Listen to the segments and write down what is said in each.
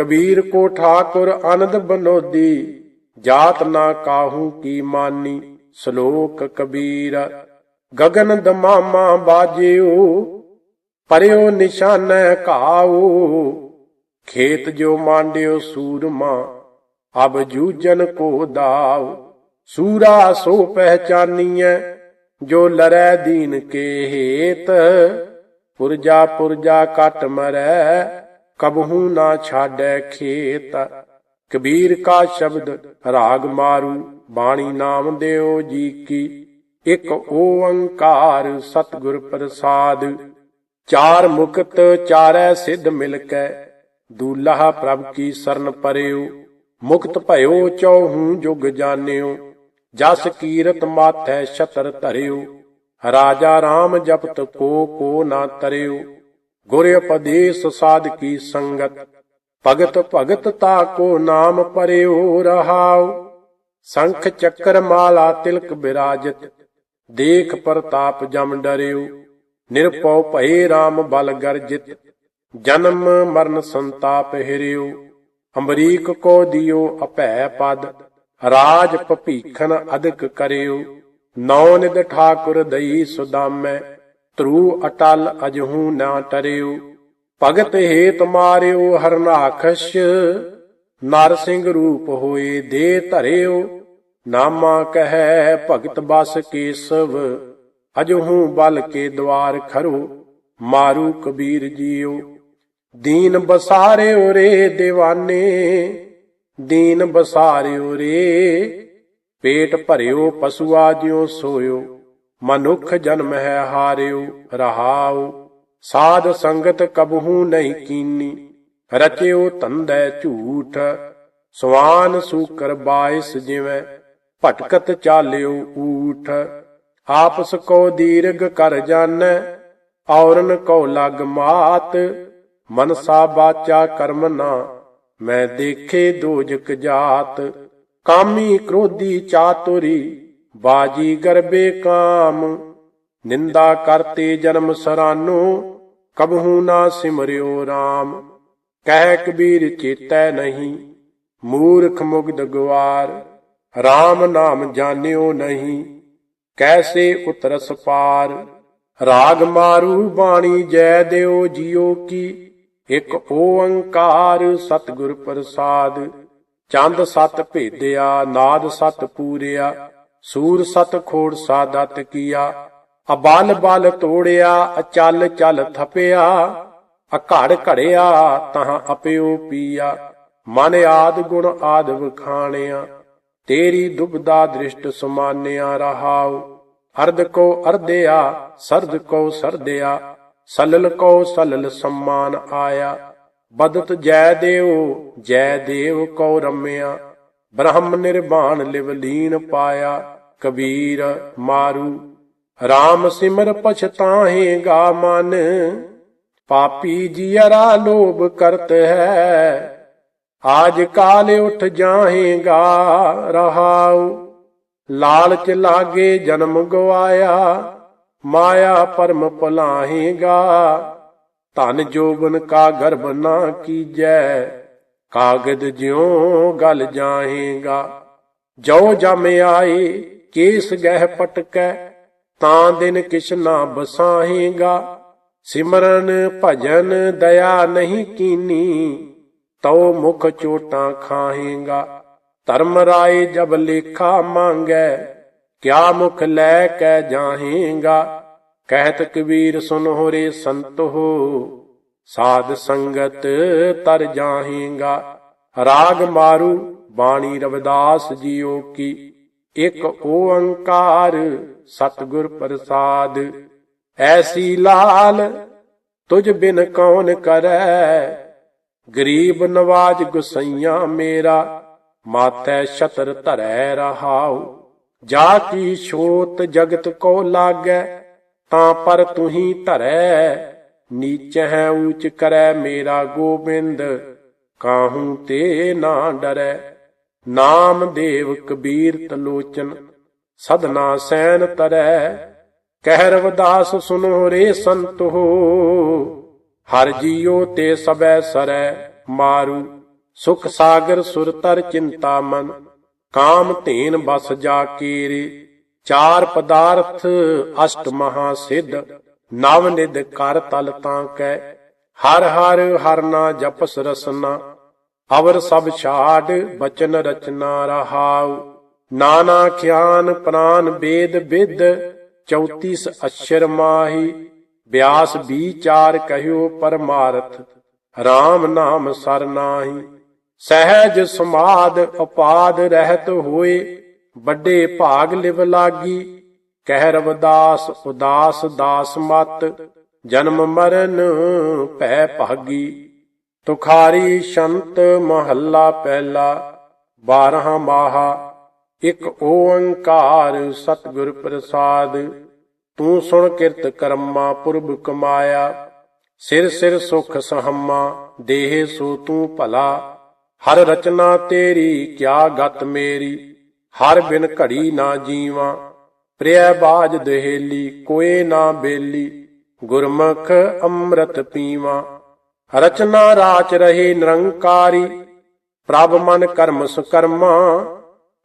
ਕਬੀਰ ਕੋ ਠਾਕੁਰ ਆਨੰਦ ਬਨੋਦੀ, ਜਾਤ ਨਾ ਕਾਹੂ ਕੀ ਮਾਨੀ, ਸ਼ਲੋਕ ਕਬੀਰ। ਗਗਨ ਦਮਾਮਾ ਬਾਜਿਓ, ਪਰਿਓ ਨਿਸ਼ਾਨੈ ਘਾਉ। ਖੇਤ ਜੋ ਮਾਂਡਿਓ ਸੂਰਮਾ, ਅਬ ਜੂਜਨ ਕੋ ਦਾਉ। ਸੂਰਾ ਸੋ ਪਹਿਚਾਨੀਐ, ਜੋ ਲਰੈ ਦੀਨ ਕੇ ਹੇਤ। ਪੁਰਜਾ ਪੁਰਜਾ ਕਟ ਮਰੈ ਕਬਹੂ ਨਾ ਛਾੜੈ ਖੇਤ। ਕਬੀਰ ਕਾ ਸ਼ਬਦ ਰਾਗ ਮਾਰੂ, ਬਾਣੀ ਨਾਮ ਦਿਓ ਜੀ ਕੀ। ਇੱਕ ਓੰਕਾਰ ਸਤਿਗੁਰ ਪ੍ਰਸਾਦ, ਚਾਰ ਮੁਕਤ ਚਾਰੈ ਸਿੱਧ ਮਿਲ ਕੈ ਦੂਲਹਾ ਪ੍ਰਭ ਕੀ ਸਰਨ ਪਰਿਓ, ਮੁਕਤ ਭਇਓ ਚੌਹੂ ਜੁਗ ਜਾਣਿਓ। ਜਸ ਕੀਰਤ ਮਾਥੈ ਛਤਰ ਧਰਿਓ, ਰਾਜਾ RAM ਜਪਤ ਕੋ ਕੋ ਨਾ ਤਰਿਓ। ਗੁਰ ਉਪਦੇਸ਼ ਸਾਧ ਕੀ ਸੰਗਤ, ਭਗਤ ਭਗਤ ਤਾ ਕੋ ਨਾਮ ਪਰਿਓ ਰਹਾਉ। ਸੰਖ ਚੱਕਰ ਮਾਲਾ ਤਿਲਕ ਬਿਰਾਜਤ, ਦੇਖ ਪ੍ਰਤਾਪ ਜਮ ਡਰਿਉ। ਨਿਰਪਉ ਭਏ RAM ਬਲ ਗਰਜਿਤ, ਜਨਮ ਮਰਨ ਸੰਤਾਪ ਹਿਰਿਓ ਅਮਰੀਕ ਕੋ ਦਿਓ ਅਭੈ ਪਦ, ਰਾਜ ਭਪੀਖਨ ਅਦਕ ਕਰਿਓ ਨੌ ਨਿਦ ਠਾਕੁਰ ਦਈ ਸੁਦਾਮੈ ਤਰੂ ਅਟਲ ਅਜਹੂ ਨਾ ਟਰਿਓ ਭਗਤ ਹੇਤ ਮਾਰਿਓ ਹਰਨਾਖਸ਼ ਨਰ ਸਿੰਘ ਰੂਪ ਹੋਏ ਦੇ ਧਰਿਓ ਨਾਮਾ ਕਹੈ ਭਗਤ ਬਸ ਕੇਸਵ। ਅਜਹੂ ਬਲ ਕੇ ਦਵਾਰ ਖਰੋ, ਮਾਰੂ ਕਬੀਰ ਜੀਓ ਦੀਨ ਬਸਾਰਿਓ ਰੇ دیਵਾਨੇ ਦੀਨ ਬਸਾਰਿਓ ਰੇ, ਪੇਟ ਭਰਿਓ ਪਸ਼ੂਆ ਜਿਉ ਸੋਇਓ। ਮਨੁੱਖ ਜਨਮ ਹੈ ਹਾਰਿਓ ਰਹਾਉ ਸਾਧ ਸੰਗਤ ਕਬਹੂ ਨਹੀਂ ਕੀਨੀ, ਰਚਿਓ ਤੰਦੈ ਝੂਠ। ਸਵਾਨ ਸੂਕਰ ਬਾਇਸ ਜਿਵੇਂ, ਭਟਕਤ ਚਾਲਿਓ ਊਠ। ਆਪਸ ਕੋ ਦੀਰਘ ਕਰ ਜਾਣੈ, ਔਰਨ ਕੋ ਲਗ ਮਾਤ। ਮਨਸਾ ਬਾਚਾ ਕਰਮ ਨਾ, ਮੈਂ ਦੇਖੇ ਦੋਜਕ ਜਾਤ। ਕਾਮੀ ਕ੍ਰੋਧੀ ਚਾਤੁਰੀ ਬਾਜੀ ਗਰਬੇ ਕਾਮ, ਨਿੰਦਾ ਕਰਤੇ ਜਨਮ ਸਰਾਨੋ, ਕਬਹੂ ਨਾ ਸਿਮਰਿਓ RAM ਕਹਿ ਕਬੀਰ ਚੇਤੈ ਨਹੀਂ, ਮੂਰਖ ਮੁਗਦ ਗਵਾਰ RAM ਨਾਮ ਜਾਣਿਓ ਨਹੀਂ। ਕੈਸੇ ਉਤਰਸ ਪਾਰ, ਰਾਗ ਮਾਰੂ ਬਾਣੀ ਜੈ ਦਿਓ ਜਿਉ ਕੀ। ਇਕ ਓੰਕਾਰ ਸਤਿਗੁਰ ਪ੍ਰਸਾਦ, ਚੰਦ ਸਤ ਭੇਦਿਆ, ਨਾਦ ਸਤ ਪੂਰਿਆ। ਸੂਰ ਸਤ ਖੋੜ ਸਾਦਤ ਕੀਆ, ਅਬਲ ਬਲ ਤੋੜਿਆ, ਅਚਲ ਚਲ ਥਪਿਆ, ਅਘੜ ਘੜਿਆ ਤਹਾਂ ਅਪਿਓ ਪੀਆ, ਮਨ ਆਦ ਗੁਣ ਆਦ ਵਖਾਣਿਆ ਤੇਰੀ ਦੁਬਦਾ ਦ੍ਰਿਸ਼ਟ ਸਮਾਨਿਆ ਰਹਾਉ, ਅਰਧ ਕੋ ਅਰਧਿਆ ਸਰਦ ਕੋ ਸਰਦਿਆ ਸਲਲ ਕੋ ਸਲਲ ਸਮਾਨ ਆਇਆ, ਬਦਤ ਜੈ ਦੇਵ ਜੈ ਦੇਵ ਕੋ ਰਮਿਆ। ਬ੍ਰਹਮ ਨਿਰਵਾਣ ਲਿਵ ਲੀਨ ਪਾਇਆ, ਕਬੀਰ ਮਾਰੂ। RAM ਸਿਮਰ ਪਛਤਾਹੇਗਾ ਮਨ, ਪਾਪੀ ਜੀਅਰਾ ਲੋਭ ਕਰਤ ਹੈ। ਆਜ ਕਾਲ ਉਠ ਜਾਹੇਗਾ ਰਹਾਉ, ਲਾਲਚ ਲਾਗੇ ਜਨਮ ਗਵਾਇਆ, ਮਾਇਆ ਪਰਮ ਭੁਲਾਹੇਗਾ ਧਨ ਜੋਬਨ ਕਾ ਗਰਭ ਨਾ ਕੀਜੈ ਕਾਗਦ ਜਿਉ ਗਲ ਜਾਹੇਗਾ। ਜੋ ਜਮ ਆਏ ਕੇਸ ਗਹਿ ਪਟਕੈ, ਤਾਂ ਦਿਨ ਕਿਛ ਨਾ ਬਸਾਹੇਗਾ। ਸਿਮਰਨ ਭਜਨ ਦਇਆ ਨਹੀਂ ਕੀਨੀ, ਤਉ ਮੁਖ ਚੋਟਾਂ ਖਾਹੇਗਾ। ਧਰਮ ਰਾਏ ਜਬ ਲੇਖਾ ਮੰਗੈ, ਕਿਆ ਮੁਖ ਲੈ ਕੇ ਜਾਹੇਗਾ। ਕਹਿਤ ਕਬੀਰ ਸੁਨੋ ਸੰਤ ਹੋ ਸਾਧ ਸੰਗਤ ਤਰ ਜਾਹੇਗਾ। ਰਾਗ ਮਾਰੂ ਬਾਣੀ ਰਵਿਦਾਸ ਜੀਓ ਕੀ। ਇੱਕ ਓੰਕਾਰ ਸਤਿਗੁਰ ਪ੍ਰਸਾਦ। ਐਸੀ ਲਾਲ ਤੁਝ ਬਿਨ ਕੌਣ ਕਰੈ। ਗਰੀਬ ਨਵਾਜ ਗੁਸਈਆ ਮੇਰਾ। ਮਾਤੈ ਛਤਰ ਧਰੈ ਰਹਾਉ। ਜਾ ਕੀ ਛੋਤ ਜਗਤ ਕੋ ਲਾਗੈ, ਤਾਂ ਪਰ ਤੁਹੀ ਧਰੈ। ਨੀਚ ਹੈ ਊਚ ਕਰੈ ਮੇਰਾ ਗੋਬਿੰਦ, ਕਾਹੂ ਤੇ ਨਾ ਡਰੈ। ਨਾਮ ਦੇਵ ਕਬੀਰ ਤਲੋਚਨ, ਸਦਨਾ ਸੈਨ ਤਰੈ। ਕਹਿ ਰਵਦਾਸ ਸੁਨੋ ਰੇ ਸੰਤੋ, ਹਰ ਜੀਓ ਤੇ ਸਬੈ ਸਰੈ ਮਾਰੂ। ਸੁਖ ਸਾਗਰ ਸੁਰ ਤਰ ਚਿੰਤਾ ਮਨ, ਕਾਮ ਧੇਨ ਬਸ ਜਾ ਕੀਰੇ। ਚਾਰ ਪਦਾਰਥ ਅਸ਼ਟ ਮਹਾ ਸਿੱਧ ਨਵ ਨਿਧ ਕਰ ਤਲ ਤਾਂ ਕੈ, ਹਰ ਹਰ ਹਰਨਾ ਜਪਸ ਰਸਨਾ, ਅਵਰ ਸਭ ਛਾੜ ਬਚਨ ਰਚਨਾ ਰਹਾਉ। ਨਾਨਾ ਖਿਆਨ ਪ੍ਰਾਨ ਵੇਦ ਵਿਦ 34 ਅਛਰ ਮਾਹੀ। ਬਿਆਸ ਵਿਚਾਰ ਕਹਿਓ ਪਰਮਾਰਥ RAM ਨਾਮ ਸਰਨਾਹੀ ਸਹਿਜ ਸਮਾਦ ਉਪਾਦ ਰਹਿਤ ਹੋਏ, ਵੱਡੇ ਭਾਗ ਲਿਵ ਲਾਗੀ। ਕਹਿ ਰਵਦਾਸ ਉਦਾਸ ਦਾਸ ਮਤ, ਜਨਮ ਮਰਨ ਭੈ ਭਾਗੀ। ਤੁਖਾਰੀ ਸ਼ੰਤ ਮਹੱਲਾ ਪਹਿਲਾ 12 ਮਾਹਾ, ਇੱਕ ਓੰਕਾਰ ਸਤਿਗੁਰ ਪ੍ਰਸਾਦ। ਤੂੰ ਸੁਣ ਕਿਰਤ ਕਰਮਾ, ਪੁਰਬ ਕਮਾਇਆ। ਸਿਰ ਸਿਰ ਸੁਖ ਸਹਮਾ, ਦੇਹ ਸੋ ਤੂੰ ਭਲਾ। ਹਰ ਰਚਨਾ ਤੇਰੀ, ਕਿਆ ਗਤ ਮੇਰੀ। ਹਰ ਬਿਨ ਘੜੀ ਨਾ ਜੀਵਾਂ। ਪ੍ਰਿਯ ਬਾਜ ਦਹੇਲੀ, ਕੋਏ ਨਾ ਬੇਲੀ, ਗੁਰਮੁਖ ਅੰਮ੍ਰਿਤ ਪੀਵਾਂ। ਰਚਨਾ ਰਾਚ ਰਹੇ ਨਿਰੰਕਾਰੀ, ਪ੍ਰਭ ਮਨ ਕਰਮ ਸੁਕਰਮਾ।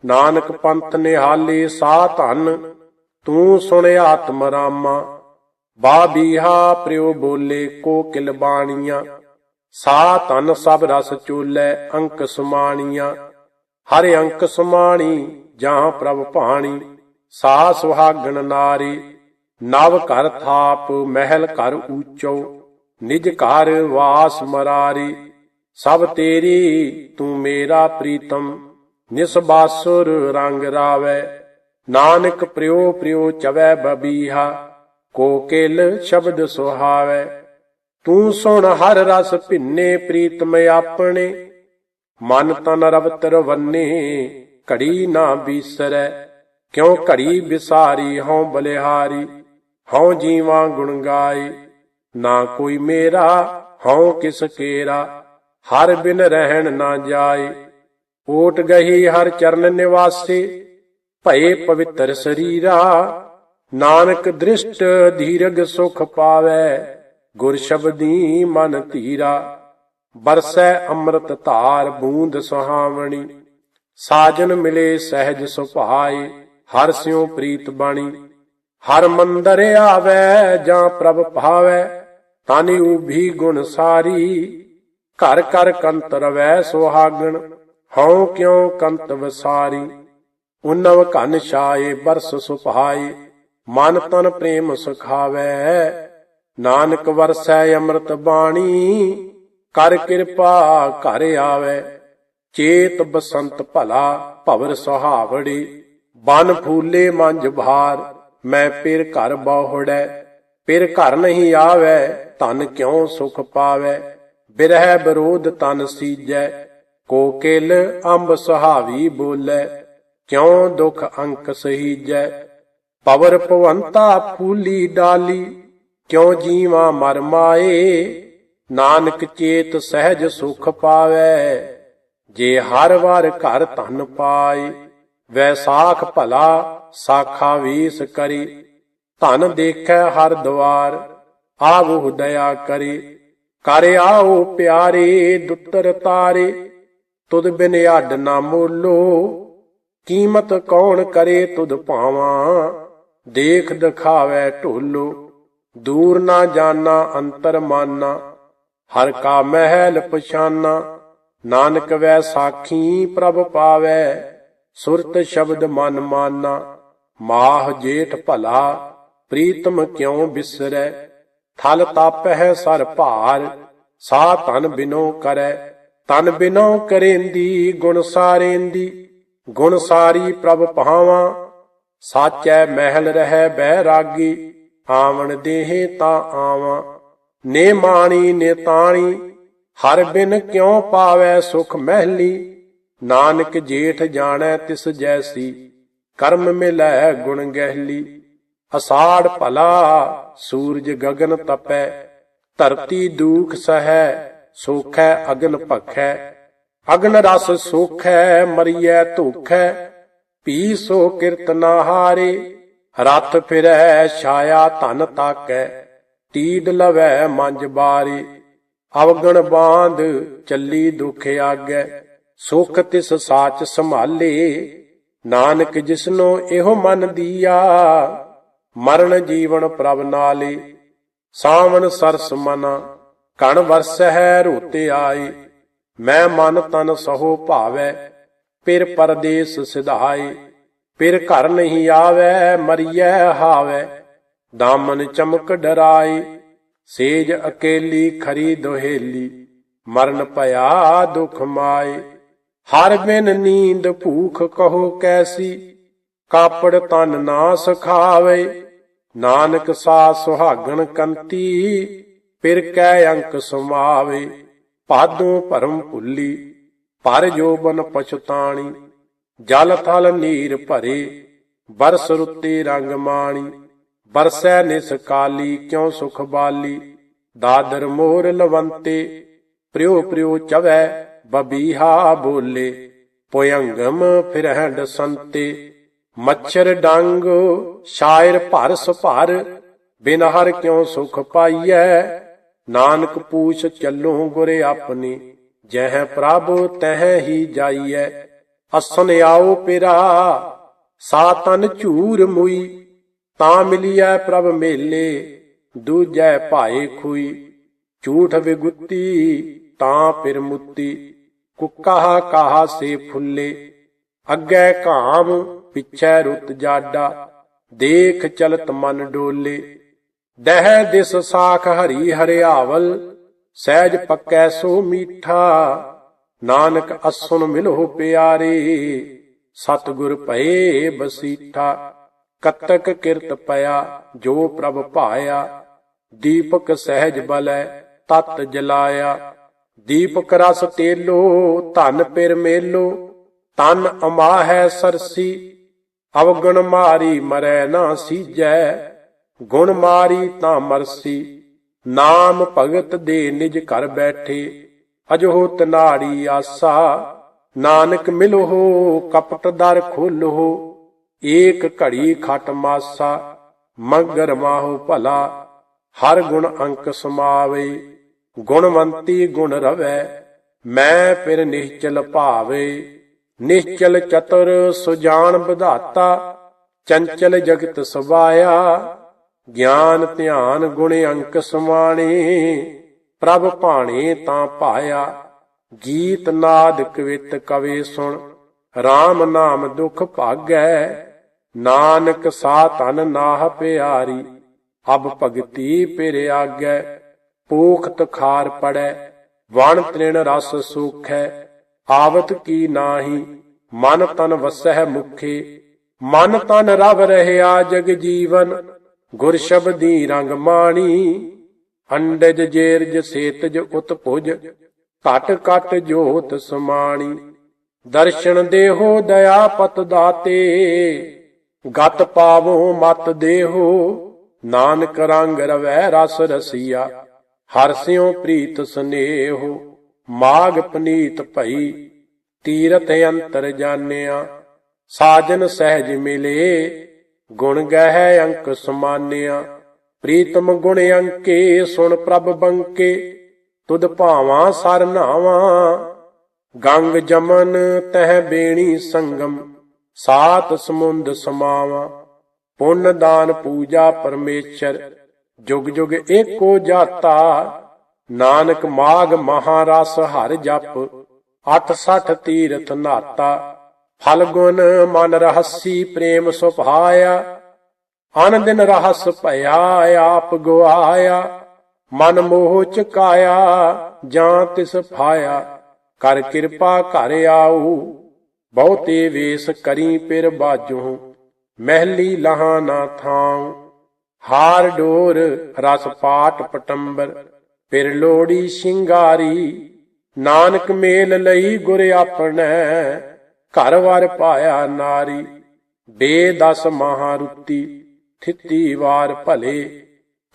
ਨਾਨਕ ਪੰਥ ਨਿਹਾਲੇ ਸਾ ਧਨ, ਤੂੰ ਸੁਣ ਆਤਮ ਰਾਮਾ। ਬਾਬੀਹਾ ਪ੍ਰਿਉ ਬੋਲੇ ਕੋ ਕਿਲ ਬਾਣੀਆਂ। ਸਾ ਧਨ ਸਭ ਰਸ ਚੋਲੇ ਅੰਕ ਸਮਾਣੀਆਂ। ਹਰ ਅੰਕ ਸੁਮਾਣੀ ਜਾਂ ਪ੍ਰਭ ਭਾਣੀ। ਸਾਹ ਸੁਹਾਗਣ ਨਾਰੀ, ਨਵ ਘਰ ਥਾਪ, ਮਹਿਲ ਘਰ ਊਚੋ, ਨਿਜ ਘਰ ਵਾਸ ਮਰਾਰੀ। ਸਭ ਤੇਰੀ, ਤੂੰ ਮੇਰਾ ਪ੍ਰੀਤਮ ਨਿਸਬਾਸੁਰ ਰੰਗ ਰਾਵੈ। ਨਾਨਕ ਪ੍ਰਿਉ ਪ੍ਰਿਉ ਚਵੈ ਬਬੀਹਾ ਕੋਕਿਲ ਸ਼ਬਦ ਸੁਹਾਵੈ। ਤੂੰ ਸੁਣ ਹਰ ਰਸ ਭਿੰਨੇ ਪ੍ਰੀਤਮ ਆਪਣੇ। ਮਨ ਤਨ ਰਵਤ ਰਵੰਨੇ ਘੜੀ ਨਾ ਬੀਸਰੈ। ਕਿਉ ਘੜੀ ਵਿਸਾਰੀ ਹਉ ਬਲਿਹਾਰੀ, ਹਉ ਜੀਵਾਂ ਗੁਣ ਗਾਏ। ਨਾ ਕੋਈ ਮੇਰਾ, ਹਉ ਕਿਸ ਕੇਰਾ, ਹਰ ਬਿਨ ਰਹਿਣ ਨਾ ਜਾਏ। ਓਟ ਗਹੀ ਹਰ ਚਰਨ ਨਿਵਾਸੇ, ਭਏ ਪਵਿੱਤਰ ਸਰੀਰਾ। ਨਾਨਕ ਦ੍ਰਿਸ਼ਟ ਧੀਰਗ ਸੁਖ ਪਾਵੈ, ਗੁਰ ਸ਼ਬਦੀ ਮਨ ਧੀਰਾ। ਬਰਸੈ ਅੰਮ੍ਰਿਤ ਧਾਰ ਬੂੰਦ ਸੁਹਾਵਣੀ, ਸਾਜਨ ਮਿਲੇ ਸਹਿਜ ਸੁਭਾਏ। ਹਰ ਸਿਉ ਪ੍ਰੀਤ ਬਾਣੀ। ਹਰ ਮੰਦਰ ਆਵੈ ਜਾਂ ਪ੍ਰਭ ਭਾਵੈ, ਤਾਨੀ ਉਭੀ ਗੁਣ ਸਾਰੀ। ਘਰ ਘਰ ਕੰਤ ਰਵੈ ਸੁਹਾਗਣ, ਹਉ ਕਿਉ ਕੰਤ ਵਸਾਰੀ। ਉਨਵ ਘਨ ਛਾਏ ਬਰਸ ਸੁਭਾਏ ਮਨ ਤਨ ਪ੍ਰੇਮ ਸੁਖਾਵੈ। ਨਾਨਕ ਵਰਸੈ ਅੰਮ੍ਰਿਤ ਬਾਣੀ, ਕਰ ਕਿਰਪਾ ਘਰ ਆਵੈ। ਚੇਤ ਬਸੰਤ ਭਲਾ ਭਵਰ ਸੁਹਾਵੜੀ। ਬਨ ਫੂਲੇ ਮੰਜ ਭਾਰ ਮੈਂ ਪਿਰ ਘਰ ਬਾਹੜੈ। ਪਿਰ ਘਰ ਨਹੀਂ ਆਵੈ, ਧਨ ਕਿਉ ਸੁਖ ਪਾਵੈ? ਬਿਰਹਿ ਬਰੋਧ ਤਨ ਸੀਜੈ ਕੋਕਿਲ ਅੰਬ ਸੁਹਾਵੀ ਬੋਲੇ। ਕਿਉ ਦੁਖ ਅੰਕ ਸਹੀਜੈ? ਪਵਰ ਭਵੰਤਾ ਫੂਲੀ ਡਾਲੀ, ਕਿਉ ਜੀਵਾ ਮਰ ਮਾਏ? ਨਾਨਕ ਚੇਤ ਸਹਿਜ ਸੁਖ ਪਾਵੈ, ਜੇ ਹਰ ਵਾਰ ਘਰ ਧਨ ਪਾਏ। ਵੈਸਾਖ ਭਲਾ, ਸਾਖਾ ਵੀਸ ਕਰੀ। ਧਨ ਦੇਖੈ ਹਰ ਦਵਾਰ ਆਵਹੁ ਦਇਆ ਕਰੀ। ਕਰ ਆਓ ਪਿਆਰੇ, ਦੁੱਤਰ ਤਾਰੇ। ਤੁਧ ਬਿਨ ਅੱਡ ਨਾ ਮੋਲੋ, ਕੀਮਤ ਕੌਣ ਕਰੇ ਤੁਧ ਭਾਵਾਂ। ਦੇਖ ਦਿਖਾਵੇ ਢੋਲੋ, ਦੂਰ ਨਾ ਜਾਣਾ ਅੰਤਰ ਮਾਨਾ। ਹਰ ਕਾ ਮਹਿਲ ਪਛਾਨਾ, ਨਾਨਕ ਵੈ ਸਾਖੀ ਪ੍ਰਭ ਪਾਵੇ। ਸੁਰਤ ਸ਼ਬਦ ਮਨ ਮਾਨਾ, ਮਾਹ ਜੇਠ ਭਲਾ, ਪ੍ਰੀਤਮ ਕਿਉ ਬਿਸਰੈ? ਥਲ ਤਾਪਹਿ ਸਰ ਭਾਰ ਸਾ ਤਨ ਬਿਨੋ ਕਰੈ। ਤਨ ਬਿਨੋ ਕਰੇਂਦੀ, ਗੁਣ ਸਾਰੇਂਦੀ, ਗੁਣ ਸਾਰੀ ਪ੍ਰਭ ਭਾਵਾਂ। ਸਾਚੈ ਮਹਿਲ ਰਹਿ ਬਹਿ ਰਾਗੀ, ਆਵਣ ਦੇਹੇ ਤਾਂ ਆਵਾਂ। ਨੇ ਮਾਣੀ, ਨੇ ਤਾਣੀ, ਹਰ ਬਿਨ ਕਿਉ ਪਾਵੈ ਸੁਖ ਮਹਿਲੀ? ਨਾਨਕ ਜੇਠ ਜਾਣੈ ਤਿਸ ਜੈਸੀ, ਕਰਮ ਮਿਲੈ ਗੁਣ ਗਹਿਲੀ। ਅਸਾੜ ਭਲਾ ਸੂਰਜ ਗਗਨ ਤਪੈ, ਧਰਤੀ ਦੂਖ ਸਹੈ, ਸੋਖੈ ਅਗਨ ਭਖੈ। ਅਗਨ ਰਸ ਸੋਖੈ, ਮਰੀਐ ਧੋਖੈ ਪੀ ਸੋ ਕਿਰਤ ਨਾ ਹਾਰੇ। ਰਥ ਫਿਰੈ ਛਾਇਆ ਧਨ ਤਾਕੈ ਤੀਡ ਲਵੈ ਮੰਜ ਬਾਰੀ। ਅਵਗਣ ਬਾਂਧ ਚੱਲੀ ਦੁਖ ਆਗੈ। ਸੁਖ ਤਿਸ ਸਾਚ ਸੰਭਾਲੇ। ਨਾਨਕ ਜਿਸਨੋ ਇਹੋ ਮਨ ਦੀਆ, ਮਰਨ ਜੀਵਨ ਪ੍ਰਭ ਨਾਲੇ। ਸਾਵਣ ਸਰਸ ਮਨਾ, ਕਣ ਵਰਸ ਹੈ ਰੋਤੇ ਆਏ। ਮੈਂ ਮਨ ਤਨ ਸਹੋ ਭਾਵੈ, ਪਿਰ ਪਰਦੇਸ ਸਿਧਾਏ। ਪਿਰ ਘਰ ਨਹੀਂ ਆਵੈ, ਮਰੀਐ ਹਾਵੈ। ਦਾਮਨ ਚਮਕ ਡਰਾਏ, ਸੇਜ ਅਕੇਲੀ ਖਰੀ ਦੁਹੇਲੀ। ਮਰਨ ਪਿਆ ਦੁਖ ਮਾਏ। ਹਰ ਬਿਨ ਨੀਂਦ ਭੂਖ ਕਹੋ ਕੈਸੀ, ਕਾਪੜ ਤਨ ਨਾ ਸਖਾਵੇ। ਨਾਨਕ ਸਾ ਸੁਹਾਗਣ ਕੰਤੀ, ਫਿਰ ਕੈ ਅੰਕ ਸਮਾਵੇ। ਭਾਦੋਂ ਭਰਮ ਭੁੱਲੀ, ਪਰ ਜੋਬਨ ਪਛਤਾਣੀ, ਜਲ ਥਲ ਨੀਰ ਭਰੇ, ਬਰਸ ਰੁੱਤੇ ਰੰਗ ਮਾਣੀ। ਬਰਸੈ ਨਿਸ ਕਾਲੀ ਕਿਉ ਸੁਖ ਬਾਲੀ, ਦਾਦਰ ਮੋਰ ਲਵੰਤੇ ਪ੍ਰਿਉ ਪ੍ਰਿਉ ਚਵੈ ਬਬੀਹਾ ਬੋਲੇ ਪੋਯੰਗਮ ਫਿਰਹਿ ਸੰਤੇ ਮੱਛਰ ਡੰਗ, ਸ਼ਾਇਰ ਭਰਸ ਭਰ ਬਿਨ ਹਰ ਕਿਉ ਸੁਖ ਪਾਈਐ। ਨਾਨਕ ਪੂਛ ਚੱਲੋ ਗੁਰੇ ਆਪਣੀ, ਜਹ ਪ੍ਰਭ ਤਹ ਹੀ ਜਾਈਐ। ਅਸਨ ਆਓ ਪਿਰਾ, ਸਾ ਤਨ ਝੂਰ ਮੁਈ, ਤਾਂ ਮਿਲਿਐ ਪ੍ਰਭ ਮੇਲੇ, ਦੂਜੈ ਭਾਏ ਖੁਈ। ਝੂਠ ਵਿਗੁੱਤੀ ਤਾਂ ਫਿਰ ਮੁੱਤੀ ਕੁੱਕਾ ਕਾਹਾ ਸੇ ਫੁੱਲੇ? ਅੱਗੇ ਘਾਮ, ਪਿਛੈ ਰੁੱਤ ਜਾਡਾ। ਦੇਖ ਚਲਤ ਮਨ ਡੋਲੇ। ਦਹਿ ਦਿਸ ਸਾਖ ਹਰੀ ਹਰਿਆਵਲ, ਸਹਿਜ ਪੱਕੈ ਸੋ ਮੀਠਾ। ਨਾਨਕ ਅਸੁਨ ਮਿਲੋ ਪਿਆਰੇ, ਸਤਿਗੁਰ ਭਏ ਬਸੀਠਾ। ਕਤਕ ਕਿਰਤ ਪਿਆ, ਜੋ ਪ੍ਰਭ ਭਾਇਆ। ਦੀਪਕ ਸਹਿਜ ਬਲੈ, ਤਤ ਜਲਾਇਆ। ਦੀਪਕ ਰਸ ਤੇਲੋ, ਧਨ ਪਿਰ ਮੇਲੋ, ਤਨ ਅਮਾਹੈ ਸਰਸੀ, ਅਵਗੁਣ ਮਾਰੀ ਮਰੈ ਨਾ ਸੀਜੈ, ਗੁਣ ਮਾਰੀ ਤਾਂ ਮਰਸੀ, ਨਾਮ ਭਗਤ ਦੇ ਨਿਜ ਘਰ ਬੈਠੇ ਅਜੋ ਤਨਾੜੀ ਆਸਾ, ਨਾਨਕ ਮਿਲੋ, ਕਪਟ ਦਰ ਖੋਲੋ ਏਕ ਘੜੀ ਖਟ ਮਾਸਾ, ਮਗਰ ਮਾਹੋ ਭਲਾ, ਹਰ ਗੁਣ ਅੰਕ ਸਮਾਵੇ। ਗੁਣਵੰਤੀ ਗੁਣ ਰਵੈ, ਮੈਂ ਫਿਰ ਨਿਸ਼ਚਲ ਭਾਵੇ। ਨਿਸ਼ਚਲ ਚਤੁਰ ਸੁਜਾਨ ਵਿਧਾਤਾ, ਚੰਚਲ ਜਗਤ ਸਵਾਇਆ ਗਿਆਨ ਧਿਆਨ ਗੁਣ ਅੰਕ ਸਮਾਣੇ, ਪ੍ਰਭ ਭਾਣੇ ਤਾਂ ਭਾਇਆ। ਗੀਤ ਨਾਦ ਕਵਿਤ ਕਵੇ ਸੁਣ RAM ਨਾਮ ਦੁਖ ਭਾਗੈ। ਨਾਨਕ ਸਾ ਤਨ ਨਾਹ ਪਿਆਰੀ, ਅਬ ਭਗਤੀ ਪਿਰ ਆਗੈ। ਪੂਖਤ ਖਾਰ ਪੜੈ ਵਣ ਤ੍ਰਿਣ ਰਸ ਸੂਖੈ, ਆਵਤ ਕੀ ਨਾਹੀ, ਮਨ ਤਨ ਵਸਹਿ ਮੁਖੇ, ਮਨ ਤਨ ਰਵ ਰਹਿਆ ਜਗ ਜੀਵਨ, ਗੁਰ ਸ਼ਬਦੀ ਰੰਗ ਮਾਣੀ, ਅੰਡਜ ਜੇਰਜ ਸੇਤਜ ਉਤਪੁਜ ਘਟ ਘਟ ਜੋਤ ਸਮਾਣੀ, ਦਰਸ਼ਨ ਦੇਹੋ ਦਇਆ ਪਤ ਦਾਤੇ, ਗਤ ਪਾਵੋ ਮਤ ਦੇਹੋ, ਨਾਨਕ ਰੰਗ ਰਵੈ ਰਸ ਰਸੀਆ। ਹਰ ਸਿਉ ਪ੍ਰੀਤ ਸਨੇਹੋ, ਮਾਗ ਪਨੀਤ ਭਈ, ਤੀਰਥ ਅੰਤਰ ਜਾਣਿਆ, ਸਾਜਨ ਸਹਿਜ ਮਿਲੇ, ਗੁਣ ਗਹਿ ਅੰਕ ਸਮਾਨਿਆ, ਪ੍ਰੀਤਮ ਗੁਣ ਅੰਕੇ, ਸੁਣ ਪ੍ਰਭ ਬੰਕੇ, ਤੁਧ ਭਾਵਾਂ ਸਰ ਨਾਵਾਂ, ਗੰਗ ਜਮਨ ਤਹਿ ਬੇਣੀ ਸੰਗਮ, ਸਾਤ ਸਮੁੰਦ ਸਮਾਵਾ, ਪੁੰਨ ਦਾਨ ਪੂਜਾ ਪਰਮੇਸ਼ਰ ਜੁਗ ਜੁਗ ਏਕੋ ਜਾਤਾ, ਨਾਨਕ ਮਾਗ ਮਹਾਰਸ ਹਰ ਜਪ 68 ਤੀਰਥ ਨਾਤਾ। ਫਲਗੁਣ ਮਨ ਰਹਸੀ ਪ੍ਰੇਮ ਸੁਭਾਇਆ ਅਨ ਦਿਨ ਰਹਸ ਭਇਆ ਆਪ ਗਵਾਇਆ ਮਨ ਮੋਹ ਚਕਾਇਆ ਜਾਂ ਤਿਸ ਫਾਇਆ ਕਰ ਕਿਰਪਾ ਘਰ ਆਊ, ਬਹੁਤੇ ਵੇਸ ਕਰੀ ਪਿਰ ਬਾਜੂ ਮਹਿਲੀ ਲਹਾ ਨਾ ਥਾਉ। ਹਾਰ ਡੋਰ, ਰਸ ਪਾਟ ਪਟੰਬਰ, ਫਿਰ ਲੋੜੀ ਸ਼ਿੰਗਾਰੀ, ਨਾਨਕ ਮੇਲ ਲਈ ਗੁਰ ਆਪਣੈ, ਘਰ ਵਰ ਪਾਇਆ ਨਾਰੀ ਬੇ ਬੇਦਸ ਮਹਾਰੁੱਤੀ ਥਿੱਤੀ ਵਾਰ ਭਲੇ,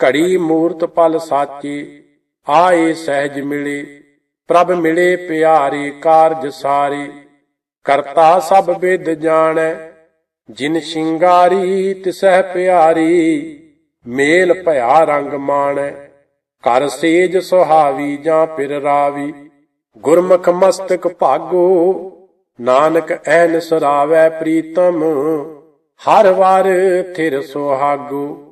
ਘੜੀ ਮੂਰਤ ਪਲ ਸਾਚੇ, ਆਏ ਸਹਿਜ ਮਿਲੇ, ਪ੍ਰਭ ਮਿਲੇ ਪਿਆਰੇ ਕਾਰਜ ਸਾਰੇ, ਕਰਤਾ ਸਭ ਵਿਦ ਜਾਣੈ, ਜਿਨ ਸ਼ਿੰਗਾਰੀ ਤਿਸਹਿ ਪਿਆਰੀ ਮੇਲ ਭਇਆ ਰੰਗ ਮਾਣੈ ਕਰ ਸੇਜ ਸੁਹਾਵੀ ਜਾਂ ਪਿਰ ਰਾਵੀ, ਗੁਰਮੁਖ ਮਸਤਕ ਭਾਗੋ, ਨਾਨਕ ਐਨ ਸਰਾਵੈ ਪ੍ਰੀਤਮ, ਹਰ ਵਾਰ ਥਿਰ ਸੁਹਾਗੋ।